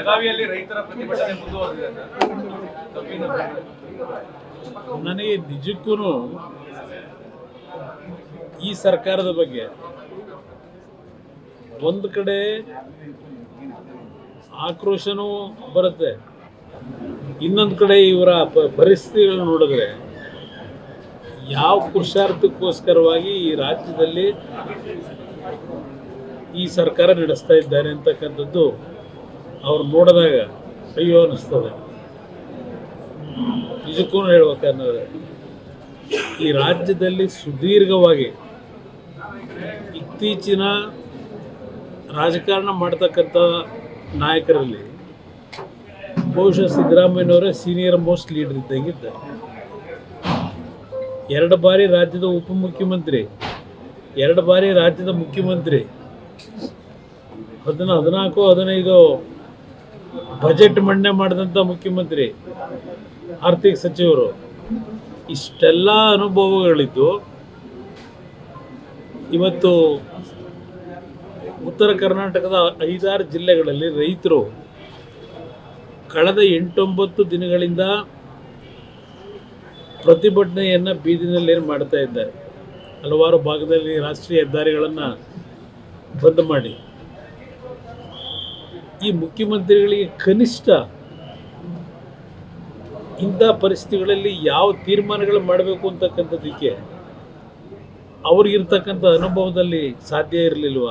ಬೆಳಗಾವಿಯಲ್ಲಿ ರೈತರ ಪ್ರತಿಭಟನೆ ಮುಂದುವರೆದಿದೆ ನನಗೆ ನಿಜಕ್ಕೂ ಈ ಸರ್ಕಾರದ ಬಗ್ಗೆ ಒಂದು ಕಡೆ ಆಕ್ರೋಶನೂ ಬರುತ್ತೆ. ಇನ್ನೊಂದು ಕಡೆ ಇವರ ಪರಿಸ್ಥಿತಿಗಳನ್ನ ಪರಿಸ್ಥಿತಿಗಳು ನೋಡಿದ್ರೆ ಯಾವ ಪುರುಷಾರ್ಥಕ್ಕೋಸ್ಕರವಾಗಿ ಈ ರಾಜ್ಯದಲ್ಲಿ ಈ ಸರ್ಕಾರ ನಡೆಸ್ತಾ ಇದ್ದಾರೆ ಅಂತಕ್ಕಂಥದ್ದು ಅವ್ರು ನೋಡಿದಾಗ, ಅಯ್ಯೋ ಅನ್ನಿಸ್ತದೆ. ನಿಜಕ್ಕೂ ಹೇಳ್ಬೇಕನ್ನೋದು ಈ ರಾಜ್ಯದಲ್ಲಿ ಸುದೀರ್ಘವಾಗಿ ಇತ್ತೀಚಿನ ರಾಜಕಾರಣ ಮಾಡ್ತಕ್ಕಂಥ ನಾಯಕರಲ್ಲಿ ಬಹುಶಃ ಸಿದ್ದರಾಮಯ್ಯನವರೇ ಸೀನಿಯರ್ ಮೋಸ್ಟ್ ಲೀಡರ್ ಇದ್ದಂಗಿದ್ದಾರೆ. ಎರಡು ಬಾರಿ ರಾಜ್ಯದ ಉಪಮುಖ್ಯಮಂತ್ರಿ, ಎರಡು ಬಾರಿ ರಾಜ್ಯದ ಮುಖ್ಯಮಂತ್ರಿ, ಹದಿನ ಹದಿನಾಲ್ಕು, ಹದಿನೈದು ಬಜೆಟ್ ಮಂಡನೆ ಮಾಡಿದಂಥ ಮುಖ್ಯಮಂತ್ರಿ, ಆರ್ಥಿಕ ಸಚಿವರು, ಇಷ್ಟೆಲ್ಲ ಅನುಭವಗಳಿದ್ದು ಇವತ್ತು ಉತ್ತರ ಕರ್ನಾಟಕದ ಐದಾರು ಜಿಲ್ಲೆಗಳಲ್ಲಿ ರೈತರು ಕಳೆದ ಎಂಟೊಂಬತ್ತು ದಿನಗಳಿಂದ ಪ್ರತಿಭಟನೆಯನ್ನು ಬೀದಿನಲ್ಲಿ ಏನು ಮಾಡ್ತಾ ಇದ್ದಾರೆ? ಹಲವಾರು ಭಾಗದಲ್ಲಿ ರಾಷ್ಟ್ರೀಯ ಹೆದ್ದಾರಿಗಳನ್ನು ಬಂದ್ ಮಾಡಿ. ಈ ಮುಖ್ಯಮಂತ್ರಿಗಳಿಗೆ ಕನಿಷ್ಠ ಇಂಥ ಪರಿಸ್ಥಿತಿಗಳಲ್ಲಿ ಯಾವ ತೀರ್ಮಾನಗಳು ಮಾಡಬೇಕು ಅಂತಕ್ಕಂಥದ್ದಕ್ಕೆ ಅವ್ರಿಗಿರ್ತಕ್ಕಂಥ ಅನುಭವದಲ್ಲಿ ಸಾಧ್ಯ ಇರಲಿಲ್ವ?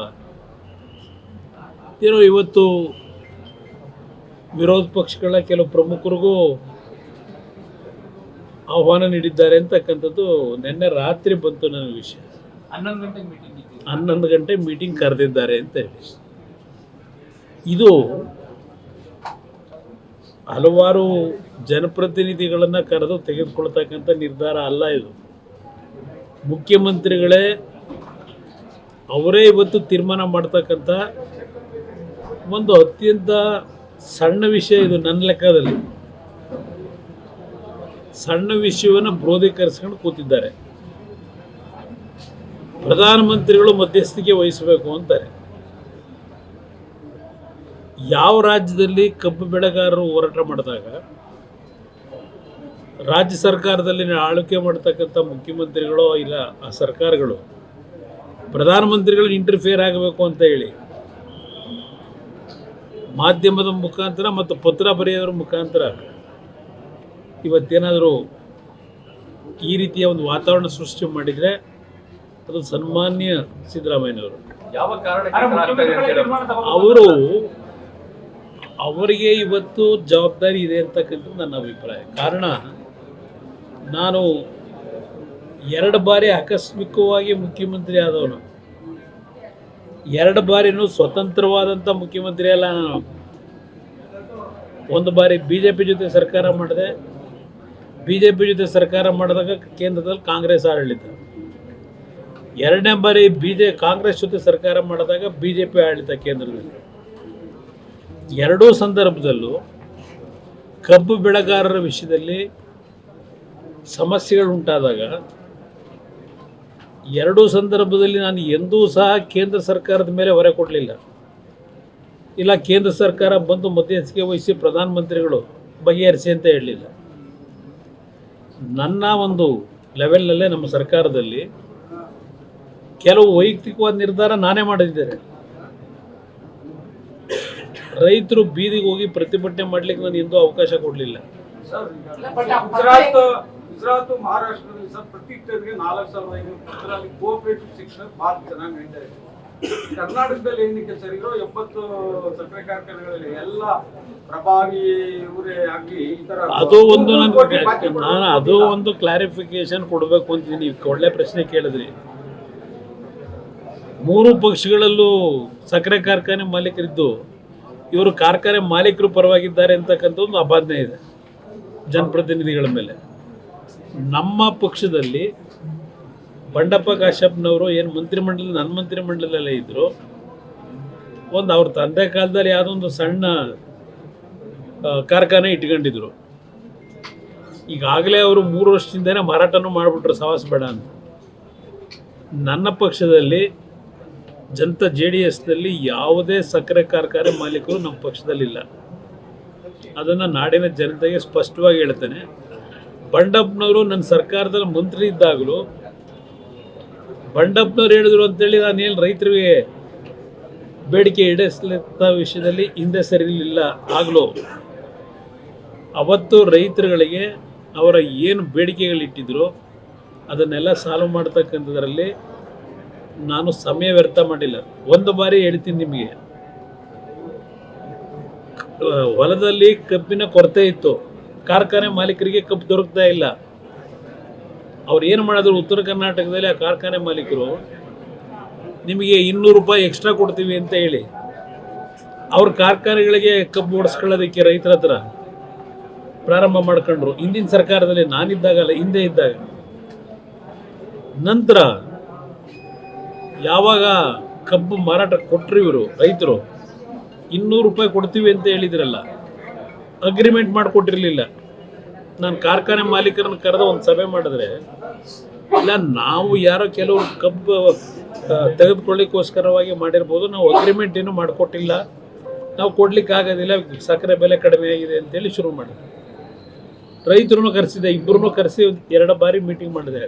ಏನೋ ಇವತ್ತು ವಿರೋಧ ಪಕ್ಷಗಳ ಕೆಲವು ಪ್ರಮುಖರಿಗೂ ಆಹ್ವಾನ ನೀಡಿದ್ದಾರೆ ಅಂತಕ್ಕಂಥದ್ದು ನಿನ್ನೆ ರಾತ್ರಿ ಬಂತು ನನ್ನ ವಿಷಯ. ಹನ್ನೊಂದು ಗಂಟೆ ಮೀಟಿಂಗ್ ಹನ್ನೊಂದು ಗಂಟೆ ಮೀಟಿಂಗ್ ಕರೆದಿದ್ದಾರೆ ಅಂತ ಹೇಳಿ. ಇದು ಹಲವಾರು ಜನಪ್ರತಿನಿಧಿಗಳನ್ನು ಕರೆದು ತೆಗೆದುಕೊಳ್ತಕ್ಕಂಥ ನಿರ್ಧಾರ ಅಲ್ಲ ಇದು. ಮುಖ್ಯಮಂತ್ರಿಗಳೇ ಅವರೇ ಇವತ್ತು ತೀರ್ಮಾನ ಮಾಡ್ತಕ್ಕಂಥ ಒಂದು ಅತ್ಯಂತ ಸಣ್ಣ ವಿಷಯ ಇದು ನನ್ನ ಲೆಕ್ಕದಲ್ಲಿ. ಸಣ್ಣ ವಿಷಯವನ್ನು ಕ್ರೋಧೀಕರಿಸ್ಕೊಂಡು ಕೂತಿದ್ದಾರೆ. ಪ್ರಧಾನಮಂತ್ರಿಗಳು ಮಧ್ಯಸ್ಥಿಕೆ ವಹಿಸಬೇಕು ಅಂತಾರೆ. ಯಾವ ರಾಜ್ಯದಲ್ಲಿ ಕಬ್ಬು ಬೆಳೆಗಾರರು ಹೋರಾಟ ಮಾಡಿದಾಗ ರಾಜ್ಯ ಸರ್ಕಾರದಲ್ಲಿ ಆಳ್ವಿಕೆ ಮಾಡ್ತಕ್ಕಂಥ ಮುಖ್ಯಮಂತ್ರಿಗಳು ಇಲ್ಲ ಆ ಸರ್ಕಾರಗಳು ಪ್ರಧಾನಮಂತ್ರಿಗಳು ಇಂಟರ್ಫಿಯರ್ ಆಗಬೇಕು ಅಂತ ಹೇಳಿ ಮಾಧ್ಯಮದ ಮುಖಾಂತರ ಮತ್ತು ಪತ್ರ ಬರೆಯೋದ್ರ ಮುಖಾಂತರ ಇವತ್ತೇನಾದರೂ ಈ ರೀತಿಯ ಒಂದು ವಾತಾವರಣ ಸೃಷ್ಟಿ ಮಾಡಿದರೆ ಅದು ಸನ್ಮಾನ್ಯ ಸಿದ್ದರಾಮಯ್ಯನವರು. ಯಾವ ಹೇಳಿ. ಅವರು ಅವರಿಗೆ ಇವತ್ತು ಜವಾಬ್ದಾರಿ ಇದೆ ಅಂತಕ್ಕಂಥದ್ದು ನನ್ನ ಅಭಿಪ್ರಾಯ. ಕಾರಣ, ನಾನು ಎರಡು ಬಾರಿ ಆಕಸ್ಮಿಕವಾಗಿ ಮುಖ್ಯಮಂತ್ರಿ ಆದವನು. ಎರಡು ಬಾರಿನೂ ಸ್ವತಂತ್ರವಾದಂಥ ಮುಖ್ಯಮಂತ್ರಿ ಅಲ್ಲ ನಾನು. ಒಂದು ಬಾರಿ ಬಿ ಜೆ ಪಿ ಜೊತೆ ಸರ್ಕಾರ ಮಾಡಿದೆ. ಬಿ ಜೆ ಪಿ ಜೊತೆ ಸರ್ಕಾರ ಮಾಡಿದಾಗ ಕೇಂದ್ರದಲ್ಲಿ ಕಾಂಗ್ರೆಸ್ ಆಡಳಿತ. ಎರಡನೇ ಬಾರಿ ಬಿ ಜೆ ಕಾಂಗ್ರೆಸ್ ಜೊತೆ ಸರ್ಕಾರ ಮಾಡಿದಾಗ ಬಿ ಜೆ ಪಿ ಆಡಳಿತ ಕೇಂದ್ರದಲ್ಲಿ. ಎರಡೂ ಸಂದರ್ಭದಲ್ಲೂ ಕಬ್ಬು ಬೆಳೆಗಾರರ ವಿಷಯದಲ್ಲಿ ಸಮಸ್ಯೆಗಳು ಉಂಟಾದಾಗ ಎರಡೂ ಸಂದರ್ಭದಲ್ಲಿ ನಾನು ಎಂದೂ ಸಹ ಕೇಂದ್ರ ಸರ್ಕಾರದ ಮೇಲೆ ಹೊರೆ ಕೊಡಲಿಲ್ಲ. ಇಲ್ಲ, ಕೇಂದ್ರ ಸರ್ಕಾರ ಬಂದು ಮಧ್ಯಸ್ಥಿಕೆ ವಹಿಸಿ ಪ್ರಧಾನಮಂತ್ರಿಗಳು ಬಗೆಹರಿಸಿ ಅಂತ ಹೇಳಲಿಲ್ಲ. ನನ್ನ ಒಂದು ಲೆವೆಲ್ನಲ್ಲೇ ನಮ್ಮ ಸರ್ಕಾರದಲ್ಲಿ ಕೆಲವು ವೈಯಕ್ತಿಕವಾದ ನಿರ್ಧಾರ ನಾನೇ ಮಾಡಿದ್ದೇನೆ. ರೈತರು ಬೀದಿಗೆ ಹೋಗಿ ಪ್ರತಿಭಟನೆ ಮಾಡ್ಲಿಕ್ಕೆ ನಾನು ಎಂದೂ ಅವಕಾಶ ಕೊಡಲಿಲ್ಲ. ಸರ್ ಗುಜರಾತ್ ಗುಜರಾತ್ ಮಹಾರಾಷ್ಟ್ರದಲ್ಲಿ ಸರ್ ಪ್ರತಿ ಟನ್ಗೆ ನಾಲ್ಕು ಸಾವಿರದ ಐನೂರು ಪತ್ರದಲ್ಲಿ ಕೋಆಪರೇಟಿವ್ ಶಿಕ್ಷಣ ಭಾಳ ಚೆನ್ನಾಗಿ ನಡೀತಾ ಇದೆ. ಕರ್ನಾಟಕದಲ್ಲಿ ಏನಕ್ಕೆ ಸರ್ ಇರೋ ಎಪ್ಪತ್ತು ಸಕ್ಕರೆ ಕಾರ್ಖಾನೆಗಳಲ್ಲಿ ಎಲ್ಲ ಪ್ರಭಾವಿ ಇವರೇ ಆಗಿ ಈ ತರ ಅದು ಒಂದು ನಾನು ಅದು ಒಂದು ಕ್ಲಾರಿಫಿಕೇಶನ್ ಕೊಡಬೇಕು ಅಂತೀನಿ ನೀವು ಒಳ್ಳೆ ಪ್ರಶ್ನೆ ಕೇಳಿದ್ರಿ. ಮೂರು ಪಕ್ಷಗಳಲ್ಲೂ ಸಕ್ಕರೆ ಕಾರ್ಖಾನೆ ಮಾಲೀಕರಿದ್ದು ಇವರು ಕಾರ್ಖಾನೆ ಮಾಲೀಕರು ಪರವಾಗಿದ್ದಾರೆ ಅಂತಕ್ಕಂಥ ಒಂದು ಅಪಾದನೆ ಇದೆ ಜನಪ್ರತಿನಿಧಿಗಳ ಮೇಲೆ. ನಮ್ಮ ಪಕ್ಷದಲ್ಲಿ ಬಂಡಪ್ಪ ಕಾಶ್ಯಪ್ನವರು ಏನು ಮಂತ್ರಿಮಂಡಲ, ನನ್ನ ಮಂತ್ರಿಮಂಡಲದಲ್ಲೇ ಇದ್ದರು ಒಂದು ಅವ್ರ ತಂದೆ ಕಾಲದಲ್ಲಿ ಯಾವುದೋ ಒಂದು ಸಣ್ಣ ಕಾರ್ಖಾನೆ ಇಟ್ಕೊಂಡಿದ್ರು. ಈಗಾಗಲೇ ಅವರು ಮೂರು ವರ್ಷದಿಂದನೇ ಮಾರಾಟನೂ ಮಾಡಿಬಿಟ್ರು, ಸವಾಸ ಬೇಡ ಅಂತ. ನನ್ನ ಪಕ್ಷದಲ್ಲಿ ಜನತಾ ಜೆ ಡಿ ಎಸ್ನಲ್ಲಿ ಯಾವುದೇ ಸಕ್ಕರೆ ಕಾರ್ಖಾನೆ ಮಾಲೀಕರು ನಮ್ಮ ಪಕ್ಷದಲ್ಲಿಲ್ಲ. ಅದನ್ನು ನಾಡಿನ ಜನತೆಗೆ ಸ್ಪಷ್ಟವಾಗಿ ಹೇಳ್ತೇನೆ. ಬಂಡಪ್ಪನವರು ನನ್ನ ಸರ್ಕಾರದಲ್ಲಿ ಮಂತ್ರಿ ಇದ್ದಾಗಲೂ ಬಂಡಪ್ಪನವ್ರು ಹೇಳಿದ್ರು ಅಂತೇಳಿ ನಾನೇನು ರೈತರಿಗೆ ಬೇಡಿಕೆ ಈಡೇರಿಸಲಿದ್ದ ವಿಷಯದಲ್ಲಿ ಹಿಂದೆ ಸರಿಲಿಲ್ಲ ಆಗಲೂ. ಅವತ್ತು ರೈತರುಗಳಿಗೆ ಅವರ ಏನು ಬೇಡಿಕೆಗಳಿಟ್ಟಿದ್ರು ಅದನ್ನೆಲ್ಲ ಸಾಲ್ವ್ ಮಾಡ್ತಕ್ಕಂಥದ್ರಲ್ಲಿ ನಾನು ಸಮಯ ವ್ಯರ್ಥ ಮಾಡಿಲ್ಲ. ಒಂದು ಬಾರಿ ಹೇಳ್ತೀನಿ ನಿಮಗೆ. ಹೊಲದಲ್ಲಿ ಕಬ್ಬಿನ ಕೊರತೆ ಇತ್ತು. ಕಾರ್ಖಾನೆ ಮಾಲೀಕರಿಗೆ ಕಬ್ಬು ದೊರಕ್ತಾ ಇಲ್ಲ. ಅವ್ರು ಏನು ಮಾಡಿದ್ರು? ಉತ್ತರ ಕರ್ನಾಟಕದಲ್ಲಿ ಆ ಕಾರ್ಖಾನೆ ಮಾಲೀಕರು ನಿಮಗೆ ಇನ್ನೂರು ರೂಪಾಯಿ ಎಕ್ಸ್ಟ್ರಾ ಕೊಡ್ತೀವಿ ಅಂತ ಹೇಳಿ. ಅವ್ರ ಕಾರ್ಖಾನೆಗಳಿಗೆ ಕಬ್ಬು ಓಡಿಸ್ಕೊಳ್ಳೋದಕ್ಕೆ ರೈತರ ಹತ್ರ ಪ್ರಾರಂಭ ಮಾಡ್ಕೊಂಡ್ರು. ಹಿಂದಿನ ಸರ್ಕಾರದಲ್ಲಿ ನಾನಿದ್ದಾಗಲ್ಲ, ಹಿಂದೆ ಇದ್ದಾಗ. ನಂತರ ಯಾವಾಗ ಕಬ್ಬು ಮಾರಾಟ ಕೊಟ್ಟರು ಇವರು ರೈತರು? ಇನ್ನೂರು ರೂಪಾಯಿ ಕೊಡ್ತೀವಿ ಅಂತ ಹೇಳಿದ್ರಲ್ಲ. ಅಗ್ರಿಮೆಂಟ್ ಮಾಡಿಕೊಟ್ಟಿರಲಿಲ್ಲ. ನಾನು ಕಾರ್ಖಾನೆ ಮಾಲೀಕರನ್ನ ಕರೆದ ಒಂದು ಸಭೆ ಮಾಡಿದ್ರೆ, ಇಲ್ಲ, ನಾವು ಯಾರೋ ಕೆಲವರು ಕಬ್ಬು ತೆಗೆದುಕೊಳ್ಳಿಕ್ಕೋಸ್ಕರವಾಗಿ ಮಾಡಿರ್ಬೋದು. ನಾವು ಅಗ್ರಿಮೆಂಟ್ ಏನು ಮಾಡಿಕೊಟ್ಟಿಲ್ಲ. ನಾವು ಕೊಡ್ಲಿಕ್ಕೆ ಆಗೋದಿಲ್ಲ. ಸಕ್ಕರೆ ಬೆಲೆ ಕಡಿಮೆ ಆಗಿದೆ ಅಂತೇಳಿ ಶುರು ಮಾಡಿದೆ ರೈತರು ಕರೆಸಿದೆ ಇಬ್ಬರನ್ನು ಕರೆಸಿ ಎರಡು ಬಾರಿ ಮೀಟಿಂಗ್ ಮಾಡಿದೆ.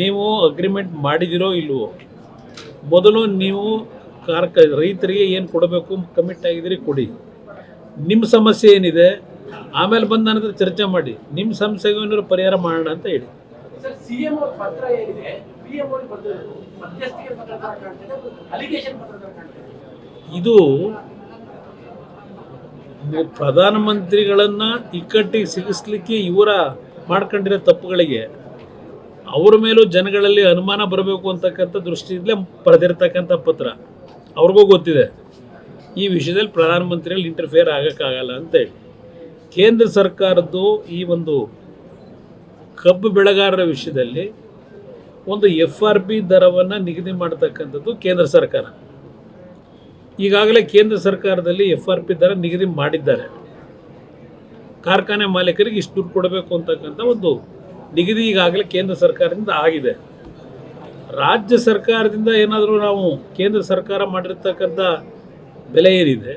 ನೀವು ಅಗ್ರಿಮೆಂಟ್ ಮಾಡಿದಿರೋ ಇಲ್ವೋ? ಮೊದಲು ನೀವು ಕಾರ್ಕ ರೈತರಿಗೆ ಏನು ಕೊಡಬೇಕು ಕಮಿಟ್ ಆಗಿದ್ದೀರಿ ಕೊಡಿ. ನಿಮ್ಮ ಸಮಸ್ಯೆ ಏನಿದೆ ಆಮೇಲೆ ಬಂದ ನಂತರ ಚರ್ಚೆ ಮಾಡಿ. ನಿಮ್ಮ ಸಮಸ್ಯೆಗೆ ಏನಾದ್ರು ಪರಿಹಾರ ಮಾಡೋಣ ಅಂತ ಹೇಳಿ. ಇದು ಪ್ರಧಾನಮಂತ್ರಿಗಳನ್ನ ಇಕ್ಕಟ್ಟಿಗೆ ಸಿಗಿಸ್ಲಿಕ್ಕೆ ಇವರ ಮಾಡ್ಕೊಂಡಿರೋ ತಪ್ಪುಗಳಿಗೆ ಅವ್ರ ಮೇಲೂ ಜನಗಳಲ್ಲಿ ಅನುಮಾನ ಬರಬೇಕು ಅಂತಕ್ಕಂಥ ದೃಷ್ಟಿಯಿಂದಲೇ ಬರೆದಿರ್ತಕ್ಕಂಥ ಪತ್ರ. ಅವ್ರಿಗೂ ಗೊತ್ತಿದೆ. ಈ ವಿಷಯದಲ್ಲಿ ಪ್ರಧಾನಮಂತ್ರಿಗಳು ಇಂಟರ್ಫಿಯರ್ ಆಗೋಕ್ಕಾಗಲ್ಲ ಅಂತೇಳಿ ಕೇಂದ್ರ ಸರ್ಕಾರದ್ದು ಈ ಒಂದು ಕಬ್ಬು ಬೆಳೆಗಾರರ ವಿಷಯದಲ್ಲಿ ಒಂದು ಎಫ್ ಆರ್ ಪಿ ದರವನ್ನು ನಿಗದಿ ಮಾಡ್ತಕ್ಕಂಥದ್ದು ಕೇಂದ್ರ ಸರ್ಕಾರ. ಈಗಾಗಲೇ ಕೇಂದ್ರ ಸರ್ಕಾರದಲ್ಲಿ ಎಫ್ ಆರ್ ಪಿ ದರ ನಿಗದಿ ಮಾಡಿದ್ದಾರೆ. ಕಾರ್ಖಾನೆ ಮಾಲೀಕರಿಗೆ ಇಷ್ಟು ದುಡ್ಡು ಕೊಡಬೇಕು ಅಂತಕ್ಕಂಥ ಒಂದು ನಿಗದಿ ಈಗಾಗಲೇ ಕೇಂದ್ರ ಸರ್ಕಾರದಿಂದ ಆಗಿದೆ. ರಾಜ್ಯ ಸರ್ಕಾರದಿಂದ ಏನಾದರೂ ನಾವು ಕೇಂದ್ರ ಸರ್ಕಾರ ಮಾಡಿರ್ತಕ್ಕಂಥ ಬೆಲೆ ಏನಿದೆ,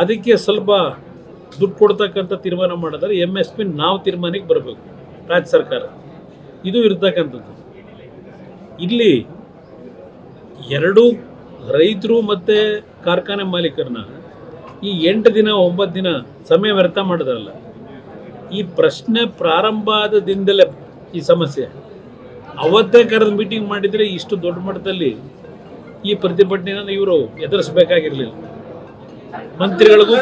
ಅದಕ್ಕೆ ಸ್ವಲ್ಪ ದುಡ್ಡು ಕೊಡ್ತಕ್ಕಂಥ ತೀರ್ಮಾನ ಮಾಡಿದ್ರೆ ಎಂ ಎಸ್ ಪಿ ನಾವು ತೀರ್ಮಾನಕ್ಕೆ ಬರಬೇಕು, ರಾಜ್ಯ ಸರ್ಕಾರ. ಇದು ಇರ್ತಕ್ಕಂಥದ್ದು. ಇಲ್ಲಿ ಎರಡೂ ರೈತರು ಮತ್ತು ಕಾರ್ಖಾನೆ ಮಾಲೀಕರನ್ನ ಈ ಎಂಟು ದಿನ, ಒಂಬತ್ತು ದಿನ ಸಮಯ ವ್ಯರ್ಥ ಮಾಡಿದ್ರಲ್ಲ. ಈ ಪ್ರಶ್ನೆ ಪ್ರಾರಂಭ ಆದದಿಂದಲೇ ಈ ಸಮಸ್ಯೆ. ಅವತ್ತೇ ಕರೆದು ಮೀಟಿಂಗ್ ಮಾಡಿದರೆ ಇಷ್ಟು ದೊಡ್ಡ ಮಟ್ಟದಲ್ಲಿ ಈ ಪ್ರತಿಭಟನೆಯನ್ನು ಇವರು ಎದುರಿಸಬೇಕಾಗಿರಲಿಲ್ಲ. ಮಂತ್ರಿಗಳಿಗೂ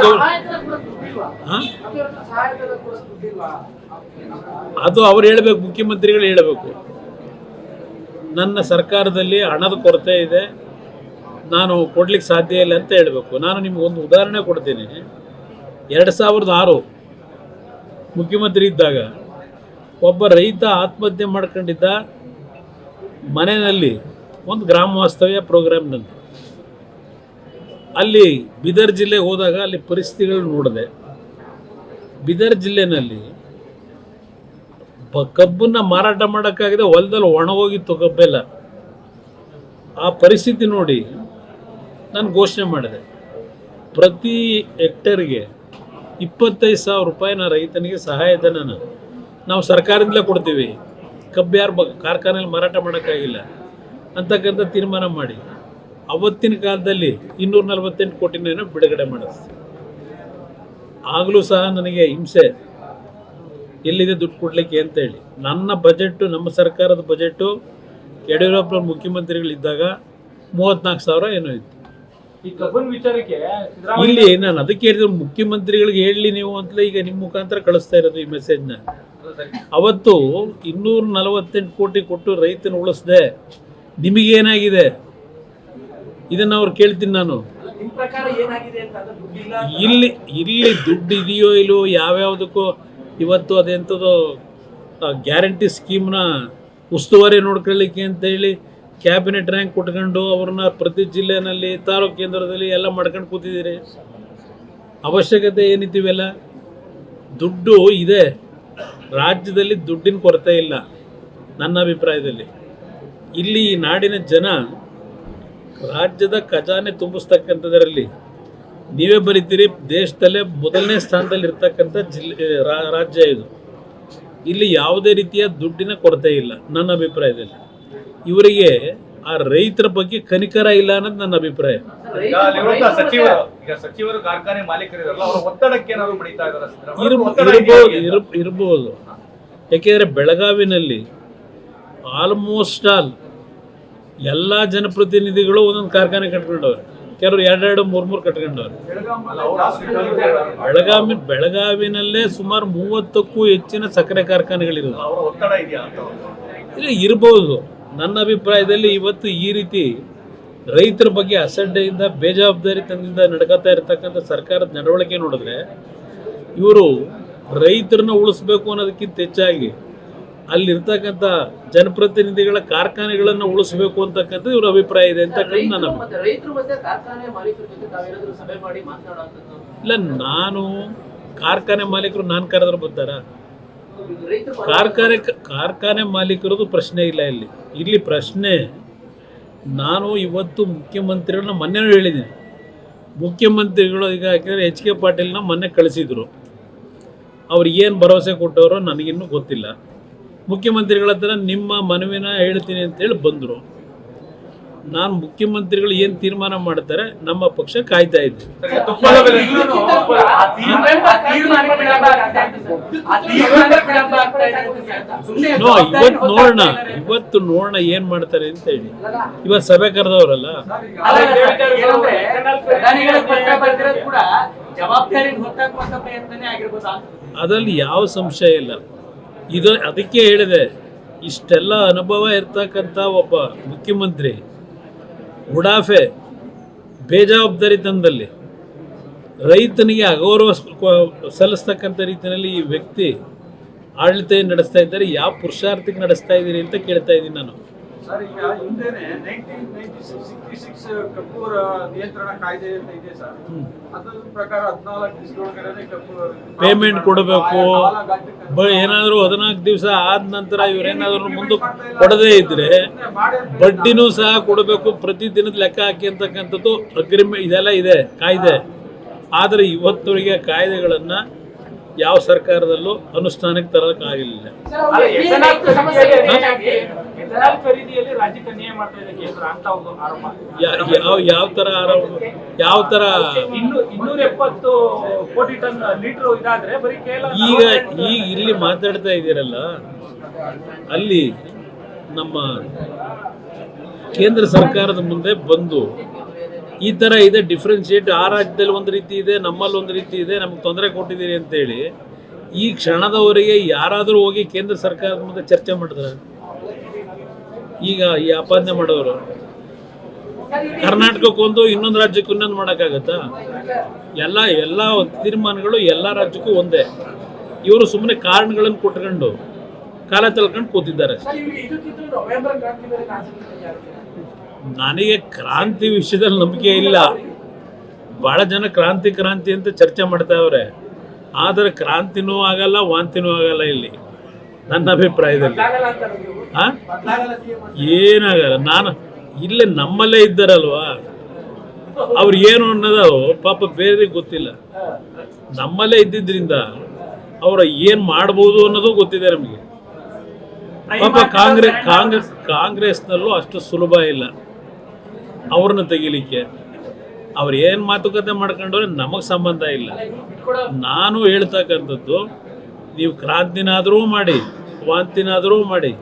ಅದು ಅವ್ರು ಹೇಳಬೇಕು, ಮುಖ್ಯಮಂತ್ರಿಗಳು ಹೇಳಬೇಕು. ನನ್ನ ಸರ್ಕಾರದಲ್ಲಿ ಹಣದ ಕೊರತೆ ಇದೆ, ನಾನು ಕೊಡ್ಲಿಕ್ಕೆ ಸಾಧ್ಯ ಇಲ್ಲ ಅಂತ ಹೇಳಬೇಕು. ನಾನು ನಿಮ್ಗೆ ಒಂದು ಉದಾಹರಣೆ ಕೊಡ್ತೀನಿ. ಎರಡು ಸಾವಿರದ ಆರು ಮುಖ್ಯಮಂತ್ರಿ ಇದ್ದಾಗ ಒಬ್ಬ ರೈತ ಆತ್ಮಹತ್ಯೆ ಮಾಡ್ಕೊಂಡಿದ್ದ ಮನೆಯಲ್ಲಿ ಒಂದು ಗ್ರಾಮ ವಾಸ್ತವ್ಯ ಪ್ರೋಗ್ರಾಮ್ನಲ್ಲಿ. ಅಲ್ಲಿ ಬೀದರ್ ಜಿಲ್ಲೆಗೆ ಹೋದಾಗ ಅಲ್ಲಿ ಪರಿಸ್ಥಿತಿಗಳು ನೋಡಿದೆ. ಬೀದರ್ ಜಿಲ್ಲೆನಲ್ಲಿ ಬ- ಕಬ್ಬನ್ನ ಮಾರಾಟ ಮಾಡೋಕ್ಕಾಗಿದೆ, ಹೊಲದಲ್ಲಿ ಒಣಗೋಗಿತ್ತು ಕಬ್ಬೆಲ್ಲ. ಆ ಪರಿಸ್ಥಿತಿ ನೋಡಿ ನಾನು ಘೋಷಣೆ ಮಾಡಿದೆ. ಪ್ರತಿ ಹೆಕ್ಟರ್ಗೆ ಇಪ್ಪತ್ತೈದು ಸಾವಿರ ರೂಪಾಯಿನ ರೈತನಿಗೆ ಸಹಾಯಧನ ನಾವು ಸರ್ಕಾರದಿಂದಲೇ ಕೊಡ್ತೀವಿ. ಕಬ್ಬು ಯಾರು ಬ ಕಾರ್ಖಾನೆಯಲ್ಲಿ ಮಾರಾಟ ಮಾಡೋಕ್ಕಾಗಿಲ್ಲ. ಅಂತಕ್ಕಂಥ ತೀರ್ಮಾನ ಮಾಡಿ. ಅವತ್ತಿನ ಕಾಲದಲ್ಲಿ ಇನ್ನೂರ ನಲವತ್ತೆಂಟು ಕೋಟಿನ ಬಿಡುಗಡೆ ಮಾಡಿಸ್ತೀವಿ. ಆಗಲೂ ಸಹ ನನಗೆ ಹಿಂಸೆ. ಎಲ್ಲಿದೆ ದುಡ್ಡು ಕೊಡಲಿಕ್ಕೆ ಅಂತ ಹೇಳಿ ನನ್ನ ಬಜೆಟ್ಟು, ನಮ್ಮ ಸರ್ಕಾರದ ಬಜೆಟ್ಟು, ಯಡಿಯೂರಪ್ಪ ಮುಖ್ಯಮಂತ್ರಿಗಳಿದ್ದಾಗ ಮೂವತ್ತ್ನಾಲ್ಕು ಸಾವಿರ ಏನೋ ಇತ್ತು. ಇಲ್ಲಿ ನಾನು ಅದಕ್ಕೆ ಹೇಳಿದ್ರೆ ಮುಖ್ಯಮಂತ್ರಿಗಳಿಗೆ ಹೇಳಿ ನೀವು ಅಂತಲೇ ಈಗ ನಿಮ್ಮ ಮುಖಾಂತರ ಕಳಿಸ್ತಾ ಇರೋದು ಈ ಮೆಸೇಜ್ನ ಅವತ್ತು ಇನ್ನೂರ ನಲವತ್ತೆಂಟು ಕೋಟಿ ಕೊಟ್ಟು ರೈತನ ಉಳಿಸ್ದೆ. ನಿಮಗೇನಾಗಿದೆ ಇದನ್ನು ಅವ್ರು ಕೇಳ್ತೀನಿ ನಾನು. ಅಂತ ಇಲ್ಲಿ ಇಲ್ಲಿ ದುಡ್ಡು ಇದೆಯೋ ಇಲ್ಲೋ ಯಾವ್ಯಾವುದಕ್ಕೂ ಇವತ್ತು ಅದೆಂಥದ್ದು ಗ್ಯಾರಂಟಿ ಸ್ಕೀಮ್ನ ಉಸ್ತುವಾರಿ ನೋಡ್ಕೊಳ್ಳಿಕ್ಕೆ ಅಂತೇಳಿ ಕ್ಯಾಬಿನೆಟ್ ರ್ಯಾಂಕ್ ಕೊಟ್ಕೊಂಡು ಅವ್ರನ್ನ ಪ್ರತಿ ಜಿಲ್ಲೆನಲ್ಲಿ, ತಾಲೂಕು ಕೇಂದ್ರದಲ್ಲಿ ಎಲ್ಲ ಮಾಡ್ಕೊಂಡು ಕೂತಿದ್ದೀರಿ. ಅವಶ್ಯಕತೆ ಏನಿದ್ದೀವಲ್ಲ? ದುಡ್ಡು ಇದೆ. ರಾಜ್ಯದಲ್ಲಿ ದುಡ್ಡಿನ ಕೊರತೆ ಇಲ್ಲ, ನನ್ನ ಅಭಿಪ್ರಾಯದಲ್ಲಿ. ಇಲ್ಲಿ ಈ ನಾಡಿನ ಜನ ರಾಜ್ಯದ ಖಜಾನೆ ತುಂಬಿಸ್ತಕ್ಕಂಥದ್ರಲ್ಲಿ, ನೀವೇ ಬರೀತೀರಿ ದೇಶದಲ್ಲೇ ಮೊದಲನೇ ಸ್ಥಾನದಲ್ಲಿ ಇರ್ತಕ್ಕಂಥ ಜಿಲ್ಲೆ ರಾಜ್ಯ ಇದು. ಇಲ್ಲಿ ಯಾವುದೇ ರೀತಿಯ ದುಡ್ಡಿನ ಕೊರತೆ ಇಲ್ಲ, ನನ್ನ ಅಭಿಪ್ರಾಯದಲ್ಲಿ. ಇವರಿಗೆ ಆ ರೈತರ ಬಗ್ಗೆ ಕನಿಕರ ಇಲ್ಲ ಅನ್ನೋದು ನನ್ನ ಅಭಿಪ್ರಾಯ. ಇರಬಹುದು ಯಾಕೆಂದ್ರೆ ಸಚಿವರು ಕಾರ್ಖಾನೆ ಮಾಲೀಕರಿರಲ್ಲ ಅವರ ಒತ್ತಡಕ್ಕೆ ಏನಾದ್ರು ಬೆಳೀತಾ ಇದಾರೆ ಇರ್ಬ- ಇರ್ಬೋದು ಇರ್- ಇರ್ಬೋದು. ಯಾಕೆಂದರೆ ಬೆಳಗಾವಿನಲ್ಲಿ ಆಲ್ಮೋಸ್ಟ್ ಆಲ್ ಎಲ್ಲ ಜನಪ್ರತಿನಿಧಿಗಳು ಒಂದೊಂದು ಕಾರ್ಖಾನೆ ಕಟ್ಕೊಂಡವ್ರೆ ಕೆಲವರು ಎರಡೆರಡು ಮೂರು ಮೂರು ಕಟ್ಕೊಂಡವ್ರೆ ಬೆಳಗಾವಿ ಬೆಳಗಾವಿನಲ್ಲೇ ಸುಮಾರು ಮೂವತ್ತಕ್ಕೂ ಹೆಚ್ಚಿನ ಸಕ್ಕರೆ ಕಾರ್ಖಾನೆಗಳಿರೋದು ಇಲ್ಲ ಇರ್ಬೋದು. ನನ್ನ ಅಭಿಪ್ರಾಯದಲ್ಲಿ ಇವತ್ತು ಈ ರೀತಿ ರೈತರ ಬಗ್ಗೆ ಅಸಡ್ಡೆಯಿಂದ ಬೇಜವಾಬ್ದಾರಿತನದಿಂದ ನಡ್ಕೋತಾ ಇರತಕ್ಕಂಥ ಸರ್ಕಾರದ ನಡವಳಿಕೆ ನೋಡಿದ್ರೆ ಇವರು ರೈತರನ್ನ ಉಳಿಸ್ಬೇಕು ಅನ್ನೋದಕ್ಕಿಂತ ಹೆಚ್ಚಾಗಿ ಅಲ್ಲಿರ್ತಕ್ಕಂಥ ಜನಪ್ರತಿನಿಧಿಗಳ ಕಾರ್ಖಾನೆಗಳನ್ನು ಉಳಿಸ್ಬೇಕು ಅಂತಕ್ಕಂಥದ್ದು ಇವ್ರ ಅಭಿಪ್ರಾಯ ಇದೆ ಅಂತಕ್ಕಂಥ ನನ್ನ ಇಲ್ಲ ನಾನು ಕಾರ್ಖಾನೆ ಮಾಲೀಕರು ನಾನು ಕರೆದ್ರೆ ಬರ್ತಾರ? ರೈತರು ಕಾರ್ಖಾನೆ ಕಾರ್ಖಾನೆ ಮಾಲೀಕರದು ಪ್ರಶ್ನೆ ಇಲ್ಲ ಇಲ್ಲಿ. ಇಲ್ಲಿ ಪ್ರಶ್ನೆ, ನಾನು ಇವತ್ತು ಮುಖ್ಯಮಂತ್ರಿಗಳನ್ನ ಮೊನ್ನೆ ಹೇಳಿದ್ದೀನಿ. ಮುಖ್ಯಮಂತ್ರಿಗಳು ಈಗ ಯಾಕೆಂದರೆ ಎಚ್ ಕೆ ಪಾಟೀಲ್ನ ಮೊನ್ನೆ ಕಳಿಸಿದ್ರು. ಅವ್ರು ಏನು ಭರವಸೆ ಕೊಟ್ಟವರೋ ನನಗಿನ್ನೂ ಗೊತ್ತಿಲ್ಲ. ಮುಖ್ಯಮಂತ್ರಿಗಳ ಹತ್ರ ನಿಮ್ಮ ಮನವಿನ ಹೇಳ್ತೀನಿ ಅಂತೇಳಿ ಬಂದರು. ನಾನು ಮುಖ್ಯಮಂತ್ರಿಗಳು ಏನು ತೀರ್ಮಾನ ಮಾಡ್ತಾರೆ ನಮ್ಮ ಪಕ್ಷ ಕಾಯ್ತಾ ಇದ್ದೀವಿ ಇವತ್ತು ನೋಡೋಣ ಇವತ್ತು ನೋಡೋಣ ಏನು ಮಾಡ್ತಾರೆ ಅಂತ ಹೇಳಿ. ಇವತ್ತು ಸಭೆ ಕರೆದವರಲ್ಲ? ಅದರಲ್ಲಿ ಯಾವ ಸಂಶಯ ಇಲ್ಲ. ಇದು ಅದಕ್ಕೆ ಹೇಳಿದೆ ಇಷ್ಟೆಲ್ಲ ಅನುಭವ ಇರ್ತಕ್ಕಂಥ ಒಬ್ಬ ಮುಖ್ಯಮಂತ್ರಿ ಉಡಾಫೆ ಬೇಜವಾಬ್ದಾರಿತನದಲ್ಲಿ ರೈತನಿಗೆ ಅಗೌರವ ಸಲ್ಲಿಸ್ತಕ್ಕಂಥ ರೀತಿಯಲ್ಲಿ ಈ ವ್ಯಕ್ತಿ ಆಡಳಿತ ನಡೆಸ್ತಾ ಇದ್ದಾರೆ? ಯಾವ ಪುರುಷಾರ್ಥಕ್ಕೆ ನಡೆಸ್ತಾ ಇದ್ದೀರಿ ಅಂತ ಕೇಳ್ತಾ ಇದ್ದೀನಿ ನಾನು. ಸರ್ ಈಗ ಹಿಂದೆನೆ ನೈನ್ಟೀನ್ ನೈನ್ಟಿ ಸಿಕ್ಸ್ಟಿ ಸಿಕ್ಸ್ ಕಪ್ಪು ನಿಯಂತ್ರಣ ಕಾಯ್ದೆ ಅಂತ ಇದೆ ಸರ್. ಅದ್ರ ಪ್ರಕಾರ ಹದಿನಾಲ್ಕು ದಿವಸದೊಳಗಡೆ ಕಪ್ಪು ಪೇಮೆಂಟ್ ಕೊಡಬೇಕು. ಬ ಏನಾದರೂ ಹದಿನಾಲ್ಕು ದಿವಸ ಆದ ನಂತರ ಇವರೇನಾದರೂ ಮುಂದೆ ಕೊಡದೇ ಇದ್ರೆ ಬಡ್ಡಿನೂ ಸಹ ಕೊಡಬೇಕು. ಪ್ರತಿ ದಿನದ ಲೆಕ್ಕ ಹಾಕಿ ಅಂತಕ್ಕಂಥದ್ದು ಅಗ್ರಿಮೆಂಟ್ ಇದೆಲ್ಲ ಇದೆ ಕಾಯ್ದೆ. ಆದರೆ ಇವತ್ತುವರೆಗೆ ಕಾಯ್ದೆಗಳನ್ನು ಯಾವ ಸರ್ಕಾರದಲ್ಲೂ ಅನುಷ್ಠಾನಕ್ಕೆ ತರೋಕ್ಕಾಗಲಿಲ್ಲ. ಯಾವ ಯಾವ ತರ ಆರೋಪ? ಯಾವ ತರ ಇನ್ನು ಇನ್ನೂರ ಎಪ್ಪತ್ತು ಕೋಟಿ ಟನ್ ಲೀಟರ್ ಇದಾದ್ರೆ ಬರೀ ಕೇವಲ ಈಗ ಈಗ ಇಲ್ಲಿ ಮಾತಾಡ್ತಾ ಇದ್ದೀರಲ್ಲ ಅಲ್ಲಿ ನಮ್ಮ ಕೇಂದ್ರ ಸರ್ಕಾರದ ಮುಂದೆ ಬಂದು ಈ ಥರ ಇದೆ ಡಿಫ್ರೆನ್ಶಿಯೇಟ್ ಆ ರಾಜ್ಯದಲ್ಲಿ ಒಂದು ರೀತಿ ಇದೆ ನಮ್ಮಲ್ಲಿ ಒಂದು ರೀತಿ ಇದೆ ನಮ್ಗೆ ತೊಂದರೆ ಕೊಟ್ಟಿದ್ದೀರಿ ಅಂತೇಳಿ ಈ ಕ್ಷಣದವರೆಗೆ ಯಾರಾದರೂ ಹೋಗಿ ಕೇಂದ್ರ ಸರ್ಕಾರದ ಮುಂದೆ ಚರ್ಚೆ ಮಾಡಿದ್ರೆ ಈಗ ಈ ಆಪಾದನೆ ಮಾಡೋರು ಕರ್ನಾಟಕಕ್ಕೊಂದು ಇನ್ನೊಂದು ರಾಜ್ಯಕ್ಕೆ ಇನ್ನೊಂದು ಮಾಡೋಕ್ಕಾಗತ್ತಾ? ಎಲ್ಲ ಎಲ್ಲ ತೀರ್ಮಾನಗಳು ಎಲ್ಲ ರಾಜ್ಯಕ್ಕೂ ಒಂದೇ. ಇವರು ಸುಮ್ಮನೆ ಕಾರಣಗಳನ್ನು ಕೊಟ್ಕೊಂಡು, ಕಾಲ ತಳ್ಕೊಂಡು ಕೂತಿದ್ದಾರೆ ನನಗೆ ಕ್ರಾಂತಿ ವಿಷಯದಲ್ಲಿ ನಂಬಿಕೆ ಇಲ್ಲ. ಭಾಳ ಜನ ಕ್ರಾಂತಿ ಕ್ರಾಂತಿ ಅಂತ ಚರ್ಚೆ ಮಾಡ್ತಾವ್ರೆ ಆದರೆ ಕ್ರಾಂತಿನೂ ಆಗಲ್ಲ, ವಾಂತಿನೂ ಆಗಲ್ಲ ಇಲ್ಲಿ. ನನ್ನ ಅಭಿಪ್ರಾಯದಲ್ಲಿ? ಏನಾಗಲ್ಲ, ನಾನು ಇಲ್ಲೇ ನಮ್ಮಲ್ಲೇ ಇದ್ದಾರಲ್ವಾ? ಅವ್ರು ಏನು ಅನ್ನೋದು ಪಾಪ ಬೇರೆಯವ್ರಿಗೆ ಗೊತ್ತಿಲ್ಲ. ನಮ್ಮಲ್ಲೇ ಇದ್ದಿದ್ರಿಂದ ಅವ್ರ ಏನು ಮಾಡ್ಬೋದು ಅನ್ನೋದು ಗೊತ್ತಿದೆ ನಮಗೆ. ಪಾಪ ಕಾಂಗ್ರೆಸ್ ಕಾಂಗ್ರೆಸ್ ಕಾಂಗ್ರೆಸ್ನಲ್ಲೂ ಅಷ್ಟು ಸುಲಭ ಇಲ್ಲ. ಅವ್ರನ್ನ ತೆಗಿಲಿಕ್ಕೆ. ಅವ್ರು ಏನು ಮಾತುಕತೆ ಮಾಡ್ಕೊಂಡ್ರೆ ನಮಗೆ ಸಂಬಂಧ ಇಲ್ಲ. ನಾನು ಹೇಳ್ತಕ್ಕಂಥದ್ದು ನೀವು ಕ್ರಾಂತಿನಾದರೂ ಮಾಡಿ ವಾಂತಿನಾದರೂ ಮಾಡಿ,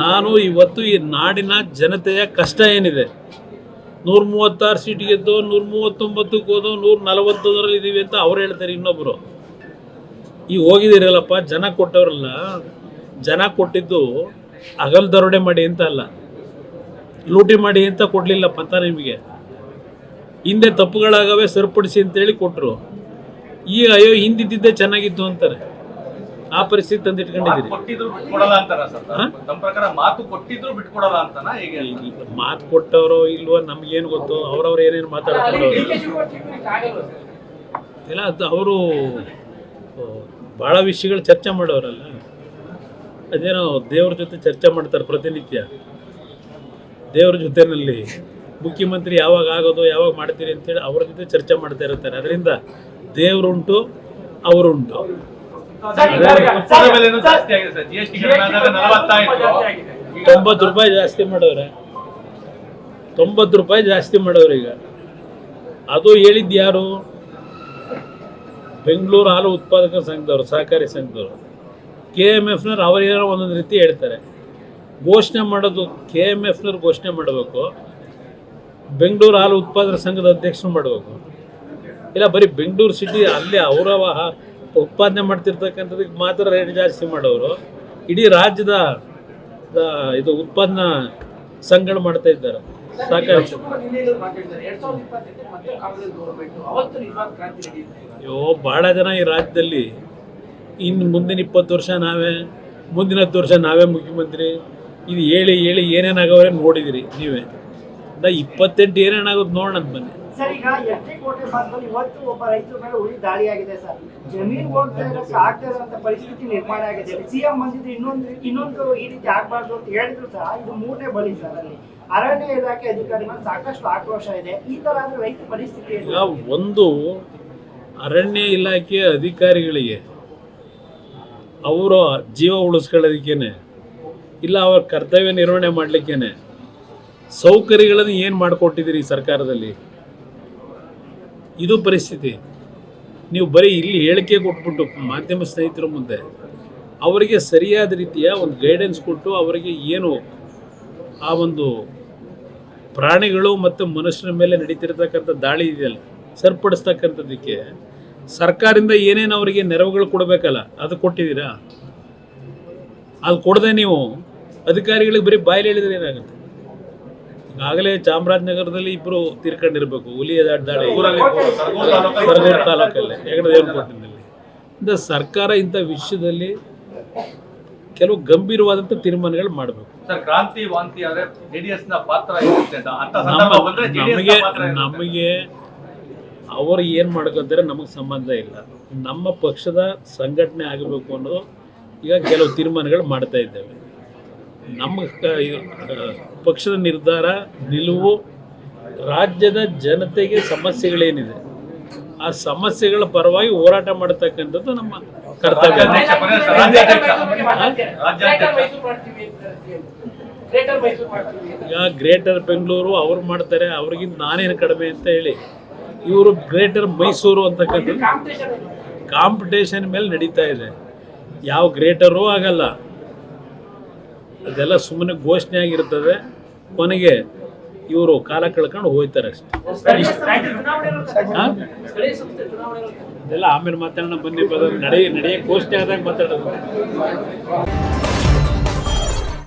ನಾನು ಇವತ್ತು ಈ ನಾಡಿನ ಜನತೆಯ ಕಷ್ಟ ಏನಿದೆ? ನೂರ ಮೂವತ್ತಾರು ಸೀಟ್ ಗೆದ್ದು ನೂರ ಮೂವತ್ತೊಂಬತ್ತಕ್ಕೆ ಹೋದೋ ನೂರ ನಲವತ್ತೊಂದರಲ್ಲಿ ಇದ್ದೀವಿ ಅಂತ ಅವ್ರು ಹೇಳ್ತಾರೆ ಇನ್ನೊಬ್ಬರು ಈ ಹೋಗಿದ್ದೀರಲ್ಲಪ್ಪ, ಜನ ಕೊಟ್ಟವರಲ್ಲ, ಜನ ಕೊಟ್ಟಿದ್ದು ಅಗಲ್ ದರೋಡೆ ಮಾಡಿ ಅಂತ ಅಲ್ಲ. ಲೂಟಿ ಮಾಡಿ ಅಂತ ಕೊಡಲಿಲ್ಲಪ್ಪ ಅಂತ ನಿಮಗೆ. ಹಿಂದೆ ತಪ್ಪುಗಳಾಗವೇ ಸರಿಪಡಿಸಿ ಅಂತೇಳಿ ಕೊಟ್ಟರು ಈಗ ಅಯ್ಯೋ, ಹಿಂದಿದ್ದಿದ್ದೇ ಚೆನ್ನಾಗಿತ್ತು ಅಂತಾರೆ. ಆ ಪರಿಸ್ಥಿತಿ ತಂದಿಟ್ಕೊಂಡಿದ್ದೀರಿ? ಮಾತು ಕೊಟ್ಟವರು ಇಲ್ವೋ ನಮ್ಗೇನು ಗೊತ್ತು? ಅವ್ರವ್ರು ಏನೇನು ಮಾತಾಡ್ಕೊಂಡು ಇಲ್ಲ ಅದು ಅವರು ಭಾಳ ವಿಷಯಗಳು ಚರ್ಚೆ ಮಾಡೋರಲ್ಲ. ಅದೇನೋ ದೇವ್ರ ಜೊತೆ ಚರ್ಚೆ ಮಾಡ್ತಾರೆ ಪ್ರತಿನಿತ್ಯ. ದೇವ್ರ ಜೊತೆನಲ್ಲಿ ಮುಖ್ಯಮಂತ್ರಿ ಯಾವಾಗ ಆಗೋದು ಯಾವಾಗ ಮಾಡ್ತೀರಿ ಅಂತೇಳಿ ಅವ್ರ ಜೊತೆ ಚರ್ಚೆ ಮಾಡ್ತಾ ಇರ್ತಾರೆ. ಅದರಿಂದ ದೇವರುಂಟು ಅವರುಂಟು. ತೊಂಬತ್ತು ರೂಪಾಯಿ ಜಾಸ್ತಿ ಮಾಡವ್ರೆ ತೊಂಬತ್ತು ರೂಪಾಯಿ ಜಾಸ್ತಿ ಮಾಡವ್ರೆ ಈಗ. ಅದು ಹೇಳಿದ್ದು ಯಾರು? ಬೆಂಗಳೂರು ಹಾಲು ಉತ್ಪಾದಕ ಸಂಘದವರು ಸಹಕಾರಿ ಸಂಘದವರು. ಕೆ ಎಂ ಎಫ್ನವ್ರು ಅವರೇನೋ ಒಂದೊಂದು ರೀತಿ ಹೇಳ್ತಾರೆ. ಘೋಷಣೆ ಮಾಡೋದು ಕೆ ಎಂ ಎಫ್ನವ್ರು ಘೋಷಣೆ ಮಾಡಬೇಕು. ಬೆಂಗಳೂರು ಹಾಲು ಉತ್ಪಾದಕ ಸಂಘದ ಅಧ್ಯಕ್ಷರು ಮಾಡಬೇಕು. ಇಲ್ಲ ಬರೀ ಬೆಂಗಳೂರು ಸಿಟಿ ಅಲ್ಲೇ ಅವರ ಉತ್ಪಾದನೆ ಮಾಡ್ತಿರ್ತಕ್ಕಂಥದಕ್ಕೆ ಮಾತ್ರ ರೇಟ್ ಜಾಸ್ತಿ ಮಾಡೋರು. ಇಡೀ ರಾಜ್ಯದ ಇದು ಉತ್ಪಾದನಾ ಸಂಗ್ರಹ ಮಾಡ್ತಾ ಇದ್ದಾರೆ. ನಡೆಯುತ್ತೆ ಅಯ್ಯೋ ಭಾಳ ಜನ ಈ ರಾಜ್ಯದಲ್ಲಿ. ಇನ್ನು ಮುಂದಿನ ಇಪ್ಪತ್ತು ವರ್ಷ ನಾವೇ ಮುಂದಿನ ಹತ್ತು ವರ್ಷ ನಾವೇ ಮುಖ್ಯಮಂತ್ರಿ. ಇದು ಹೇಳಿ ಹೇಳಿ ಏನೇನಾಗವ್ರೆ ನೋಡಿದಿರಿ ನೀವೇ. ಇಪ್ಪತ್ತೆಂಟು ಏನೇನಾಗೋದು ನೋಡೋಣ ಬನ್ನಿ. ಕೋಟೆ ಭಾಗದಲ್ಲಿ ಇವತ್ತು ಒಬ್ಬ ರೈತರ ಮೇಲೆ ಉಳಿ ಆಗಿದೆ ಸರ್. ಜಮೀನು ಹೋಗ್ತಾ ಆಗ್ತಾ ಇರೋಂಥ ಪರಿಸ್ಥಿತಿ ನಿರ್ಮಾಣ ಆಗಿದೆ. ಸಿಎಂ ಬಂದಿದ್ದು ಇನ್ನೊಂದು ಇನ್ನೊಂದು ಈ ರೀತಿ ಆಗ್ಬಾರ್ದು ಅಂತ ಹೇಳಿದ್ರು ಸಹ ಇದು ಮೂರನೇ ಬಲಿ ಸರ್ ಅಲ್ಲಿ. ಅರಣ್ಯ ಇಲಾಖೆ ಅಧಿಕಾರಿಗಳ ಸಾಕಷ್ಟು ಆಕ್ರೋಶ ಇದೆ. ಈ ತರ ಆದ್ರೆ ರೈತ ಪರಿಸ್ಥಿತಿ ಒಂದು ಅರಣ್ಯ ಇಲಾಖೆಯ ಅಧಿಕಾರಿಗಳಿಗೆ ಅವರು ಜೀವ ಉಳಿಸ್ಕೊಳ್ಳೋದಕ್ಕೇನೆ, ಇಲ್ಲ ಅವ್ರ ಕರ್ತವ್ಯ ನಿರ್ವಹಣೆ ಮಾಡಲಿಕ್ಕೇನೆ, ಸೌಕರ್ಯಗಳನ್ನು ಏನು ಮಾಡಿಕೊಟ್ಟಿದ್ದೀರಿ ಸರ್ಕಾರದಲ್ಲಿ? ಇದು ಪರಿಸ್ಥಿತಿ. ನೀವು ಬರೀ ಇಲ್ಲಿ ಹೇಳಿಕೆ ಕೊಟ್ಬಿಟ್ಟು ಮಾಧ್ಯಮ ಸ್ನೇಹಿತರ ಮುಂದೆ ಅವರಿಗೆ ಸರಿಯಾದ ರೀತಿಯ ಒಂದು ಗೈಡೆನ್ಸ್ ಕೊಟ್ಟು ಅವರಿಗೆ ಏನು ಆ ಒಂದು ಪ್ರಾಣಿಗಳು ಮತ್ತು ಮನುಷ್ಯರ ಮೇಲೆ ನಡೀತಿರ್ತಕ್ಕಂಥ ದಾಳಿ ಇದೆಯಲ್ಲ, ಸರಿಪಡಿಸ್ತಕ್ಕಂಥದ್ದಕ್ಕೆ ಸರ್ಕಾರದಿಂದ ಏನೇನು ಅವರಿಗೆ ನೆರವುಗಳು ಕೊಡಬೇಕಲ್ಲ, ಅದು ಕೊಟ್ಟಿದ್ದೀರಾ? ಅದು ಕೊಡದೆ ನೀವು ಅಧಿಕಾರಿಗಳಿಗೆ ಬರೀ ಬಾಯಲ್ಲಿ ಹೇಳಿದ್ರೆ ಏನಾಗುತ್ತೆ? ಈಗಾಗಲೇ ಚಾಮರಾಜನಗರದಲ್ಲಿ ಇಬ್ಬರು ತೀರ್ಕೊಂಡಿರ್ಬೇಕು. ಹುಲಿಯ ದಾಳಿ ಸರಗೂರು ತಾಲೂಕಲ್ಲಿ ಹೆಗಡೆ ಇಂದ ಸರ್ಕಾರ ಇಂಥ ವಿಷಯದಲ್ಲಿ ಕೆಲವು ಗಂಭೀರವಾದಂಥ ತೀರ್ಮಾನಗಳು ಮಾಡಬೇಕು. ನಮಗೆ. ನಮಗೆ ಅವರು ಏನು ಮಾಡ್ಕೊಂತಾರೆ ನಮಗೆ ಸಂಬಂಧ ಇಲ್ಲ. ನಮ್ಮ ಪಕ್ಷದ ಸಂಘಟನೆ ಆಗಬೇಕು ಅನ್ನೋದು ಈಗ ಕೆಲವು ತೀರ್ಮಾನಗಳು ಮಾಡ್ತಾ ಇದ್ದೇವೆ. ನಮ್ಮ ಪಕ್ಷದ ನಿರ್ಧಾರ ನಿಲುವು ರಾಜ್ಯದ ಜನತೆಗೆ ಸಮಸ್ಯೆಗಳೇನಿದೆ ಆ ಸಮಸ್ಯೆಗಳ ಪರವಾಗಿ ಹೋರಾಟ ಮಾಡತಕ್ಕಂಥದ್ದು ನಮ್ಮ ಕರ್ತವ್ಯ. ಈಗ ಗ್ರೇಟರ್ ಬೆಂಗಳೂರು ಅವ್ರು ಮಾಡ್ತಾರೆ ಅವ್ರಿಗಿಂತ ನಾನೇನು ಕಡಿಮೆ ಅಂತ ಹೇಳಿ ಇವರು ಗ್ರೇಟರ್ ಮೈಸೂರು ಅಂತಕ್ಕಂಥದ್ದು. ಕಾಂಪಿಟೇಷನ್ ಮೇಲೆ ನಡೀತಾ ಇದೆ. ಯಾವ ಗ್ರೇಟರೂ ಆಗಲ್ಲ. ಅದೆಲ್ಲ ಸುಮ್ಮನೆ ಘೋಷಣೆ ಆಗಿರ್ತದೆ. ಕೊನೆಗೆ ಇವರು ಕಾಲ ಕಳ್ಕೊಂಡು ಹೋಯ್ತಾರೆ ಅಷ್ಟೇ. ಆಮೇಲೆ ಮಾತಾಡೋಣ ಬನ್ನಿ ನಡೆಯ ನಡೆಯ ಘೋಷಣೆ ಆದಾಗ ಮಾತಾಡೋದು.